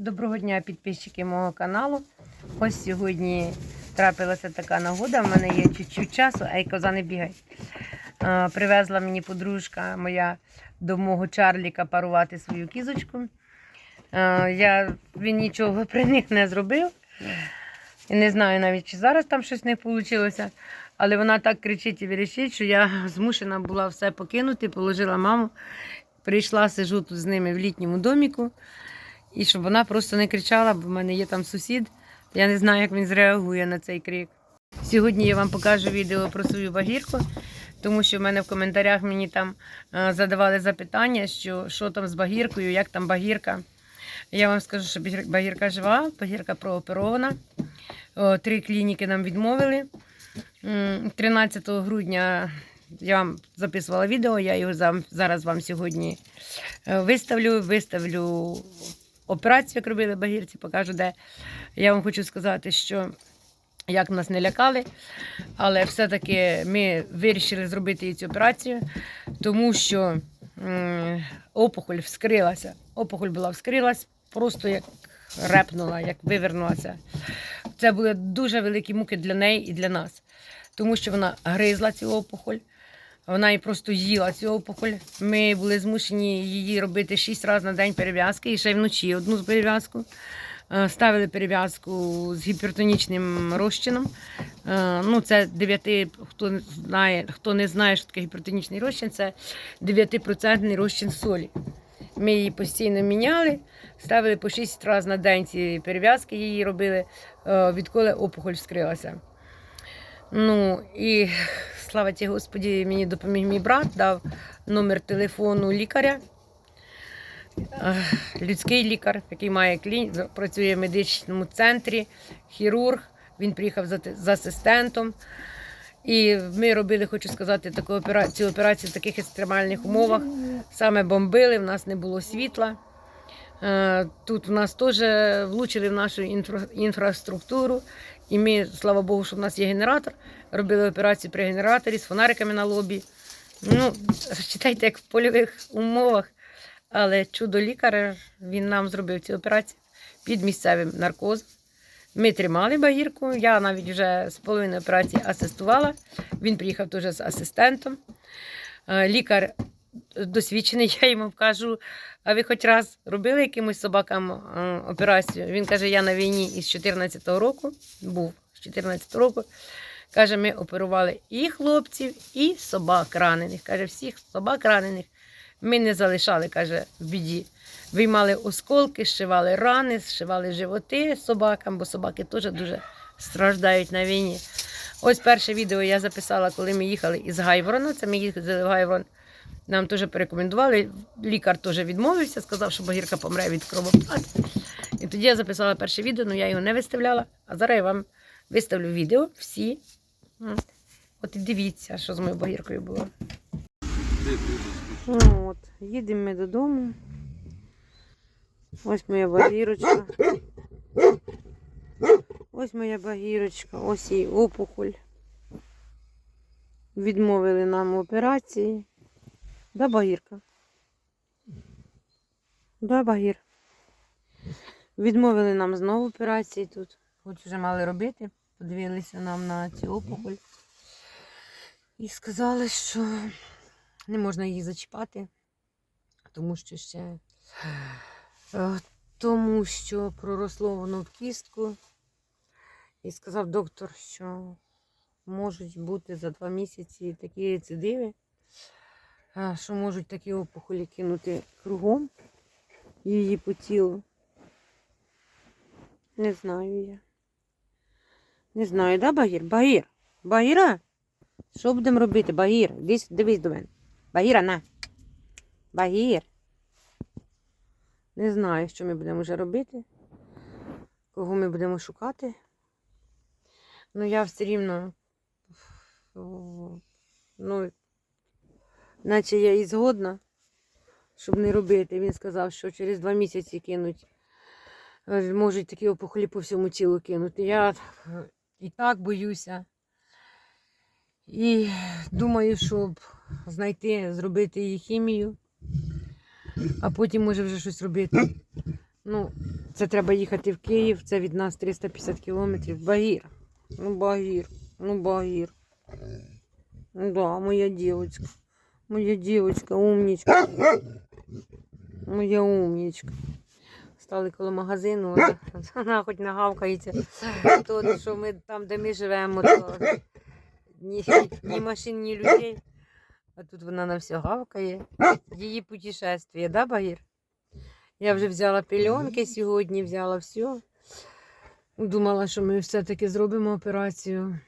Доброго дня, підписчики мого каналу. Ось сьогодні трапилася така нагода. В мене є чуть-чуть часу, а й коза не бігає. Е, Привезла мені подружка моя до мого Чарліка парувати свою кізочку. Я, він нічого при них не зробив. І не знаю навіть, чи зараз там щось не вийшло. Але вона так кричить і вирішить, що я змушена була все покинути, положила маму. Прийшла, сижу тут з ними в літньому доміку. І щоб вона просто не кричала, бо в мене є там сусід. Я не знаю, як він зреагує на цей крик. Сьогодні я вам покажу відео про свою багірку, тому що в мене в коментарях мені там е, задавали запитання, що, що там з багіркою, як там багірка. Я вам скажу, що багірка жива, багірка прооперована. Три клініки нам відмовили. 13 грудня я вам записувала відео, я його зараз вам сьогодні е, виставлю. Виставлю операцію, як робили багірці, покажу, де. Я вам хочу сказати, що як нас не лякали, але все-таки ми вирішили зробити цю операцію, тому що опухоль вскрилася. Опухоль була вскрилась, просто як репнула, як вивернулася. Це були дуже великі муки для неї і для нас, тому що вона гризла цю опухоль. Вона і просто їла цю опухоль. Ми були змушені її робити шість разів на день перев'язки і ще й вночі одну перев'язку. Е, Ставили перев'язку з гіпертонічним розчином. Е, Ну, це 9, хто знає, хто не знає, що таке гіпертонічний розчин, це 9% розчин солі. Ми її постійно міняли, ставили по 6 разів на день ці перев'язки, її робили, е, відколи опухоль вскрилася. Ну і слава ті Господі, мені допоміг мій брат, дав номер телефону лікаря. Людський лікар, який має клін... працює в медичному центрі, хірург. Він приїхав з асистентом. І ми робили, хочу сказати, таку операцію, операцію в таких екстремальних умовах. Саме бомбили, в нас не було світла. Е, Тут в нас теж влучили в нашу інфра... інфраструктуру. І ми, слава Богу, що в нас є генератор. Робили операцію при генераторі з фонариками на лобі. Ну, читайте, як в польових умовах. Але чудо лікар, він нам зробив цю операцію під місцевим наркозом. Ми тримали багірку. Я навіть вже з половини операції асистувала. Він приїхав теж з асистентом. Е, Лікар досвідчений, я йому кажу, а ви хоч раз робили якимось собакам е, операцію? Він каже, я на війні із 14-го року був з 14-го року. Каже, ми оперували і хлопців, і собак ранених. Каже, всіх собак ранених ми не залишали, каже, в біді. Виймали осколки, зшивали рани, зшивали животи собакам, бо собаки теж дуже страждають на війні. Ось перше відео я записала, коли ми їхали із Гайворона. Це ми їхали в Гайворон. Нам теж порекомендували. Лікар теж відмовився, сказав, що багірка помре від кровопад. І тоді я записала перше відео, але я його не виставляла. А зараз я вам виставлю відео всі. От. І дивіться, що з моєю багіркою було. Ну, от, їдемо ми додому. Ось моя багірочка. Ось моя багірочка, ось її опухоль. Відмовили нам операції. Да, багірка? Да, багір. Відмовили нам знову операції тут. Хоч вже мали робити. Подивилися нам на цю опухоль. І сказали, що не можна її зачіпати, тому що ще е, тому що проросло воно в кістку. І сказав доктор, що можуть бути за два місяці такі рецидиви, що можуть такі опухолі кинути кругом її по тілу. Не знаю я. Не знаю, да, Багір? Багір? Багіра? Що будемо робити? Багір, дивись, дивись до мене. Багіра, на. Багір. Не знаю, що ми будемо вже робити. Кого ми будемо шукати. Ну, я все рівно. Ну, наче я і згодна, щоб не робити. Він сказав, що через два місяці кинуть. Е, Можуть такі опухолі по всьому тілу кинути. Я і так боюся. І думаю, щоб знайти, зробити її хімію, а потім може вже щось робити. Ну, Це треба їхати в Київ, це від нас 350 кілометрів. Багір. Ну, Багір. Ну, Багір. Да, моя дівчинка. Моя дівчинка, умнічка. Моя умнічка. Стали коло магазину, вона, хоч нагавкається. То, що ми там, де ми живемо, то ні, ні машин, ні людей. А тут вона на все гавкає. Її путешествие, да, Багір? Я вже взяла пельонки сьогодні, взяла все. Думала, що ми все-таки зробимо операцію.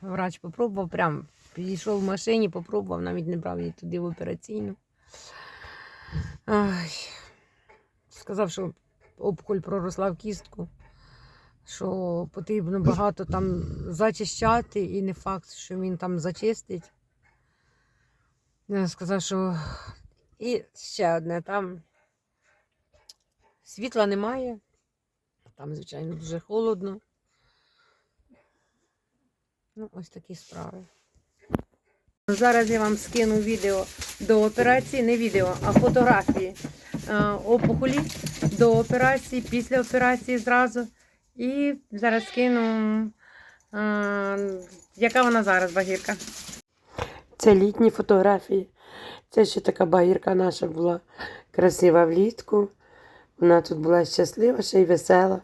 Врач попробував, прям підійшов в машині, попробував, навіть не брав її туди в операційну. Ай. Сказав, що опухоль проросла в кістку, що потрібно багато там зачищати, і не факт, що він там зачистить. Сказав, що і ще одне там світла немає. Там, звичайно, дуже холодно. Ну, ось такі справи. Зараз я вам скину відео до операції, не відео, а фотографії е, опухолі до операції, після операції зразу. І зараз скину, е, яка вона зараз багірка. Це літні фотографії. Це ще така багірка наша була красива влітку. Вона тут була щаслива, ще й весела.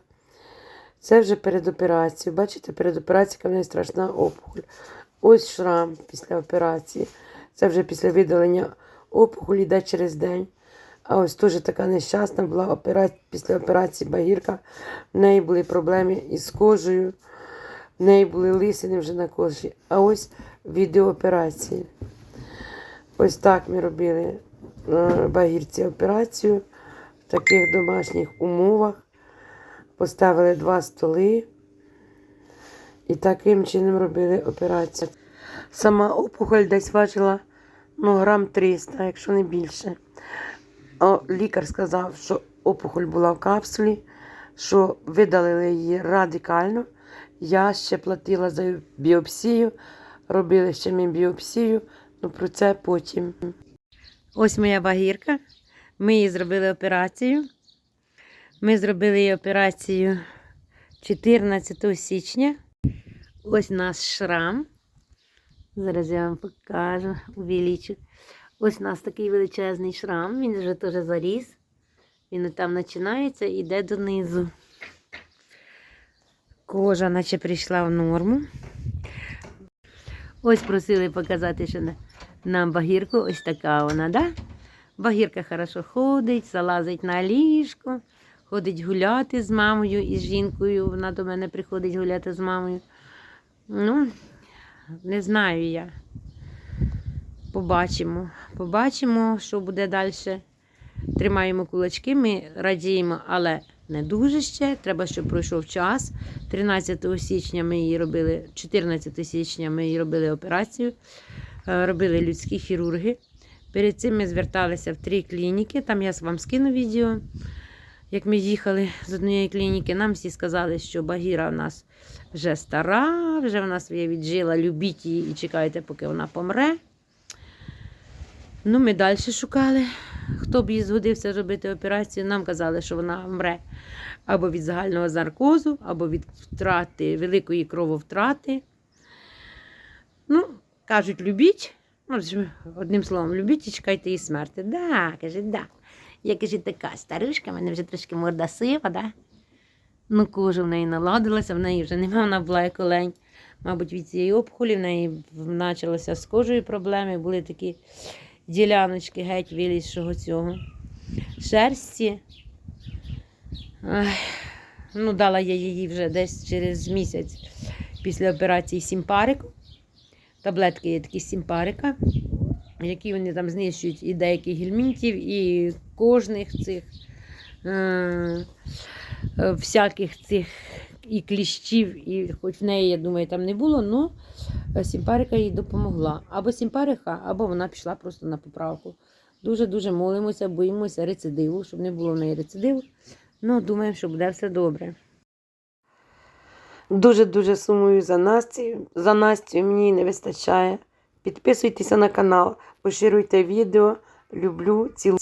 Це вже перед операцією. Бачите, перед операцією в неї страшна опухоль. Ось шрам після операції. Це вже після видалення опухолі йде через день. А ось теж така нещасна була опера... після операції багірка. В неї були проблеми із кожею, в неї були лисини вже на кожі. А ось відео операції. Ось так ми робили е, багірці операцію в таких домашніх умовах. Поставили два столи і таким чином робили операцію. Сама опухоль десь важила ну, грам 300, якщо не більше. А лікар сказав, що опухоль була в капсулі, що видалили її радикально. Я ще платила за біопсію, робили ще ми біопсію, ну про це потім. Ось моя багірка. Ми їй зробили операцію. Ми зробили її операцію 14 січня. Ось наш шрам. Зараз я вам покажу, увеличу. Ось у нас такий величезний шрам, він вже теж заріс. Він там починається і йде донизу. Кожа наче прийшла в норму. Ось просили показати, що нам багірку. Ось така вона, да? Багірка хорошо ходить, залазить на ліжко, ходить гуляти з мамою і з жінкою. Вона до мене приходить гуляти з мамою. Ну, не знаю я. Побачимо. Побачимо, що буде далі. Тримаємо кулачки, ми радіємо, але не дуже ще. Треба, щоб пройшов час. 13 січня ми її робили, 14 січня ми її робили операцію, е, робили людські хірурги. Перед цим ми зверталися в три клініки. Там я вам скину відео. Як ми їхали з однієї клініки, нам всі сказали, що Багіра в нас вже стара, вже вона своє віджила, любіть її і чекайте, поки вона помре. Ну, ми далі шукали, хто б їй згодився робити операцію. Нам казали, що вона мре або від загального наркозу, або від втрати, великої крововтрати. Ну, кажуть, любіть. Одним словом, любіть і чекайте її смерті. Да, каже, да. Я каже, така старушка, в мене вже трошки морда сива, да? Ну, кожа в неї наладилася, в неї вже немає, вона була як олень. Мабуть, від цієї обхолі в неї почалися з кожею проблеми, були такі діляночки геть вилізшого цього. Шерсті. Ну, дала я її вже десь через місяць після операції сімпарику. Таблетки є такі сімпарика, які вони там знищують і деяких гельмінтів, і кожних цих е, е, всяких цих і кліщів, і хоч в неї, я думаю, там не було, але сімпарика їй допомогла. Або сімпарика, або вона пішла просто на поправку. Дуже-дуже молимося, боїмося рецидиву, щоб не було в неї рецидиву. Ну, думаємо, що буде все добре. Дуже-дуже сумую за Настю. За Настю мені не вистачає. Підписуйтеся на канал, поширюйте відео. Люблю, цілую.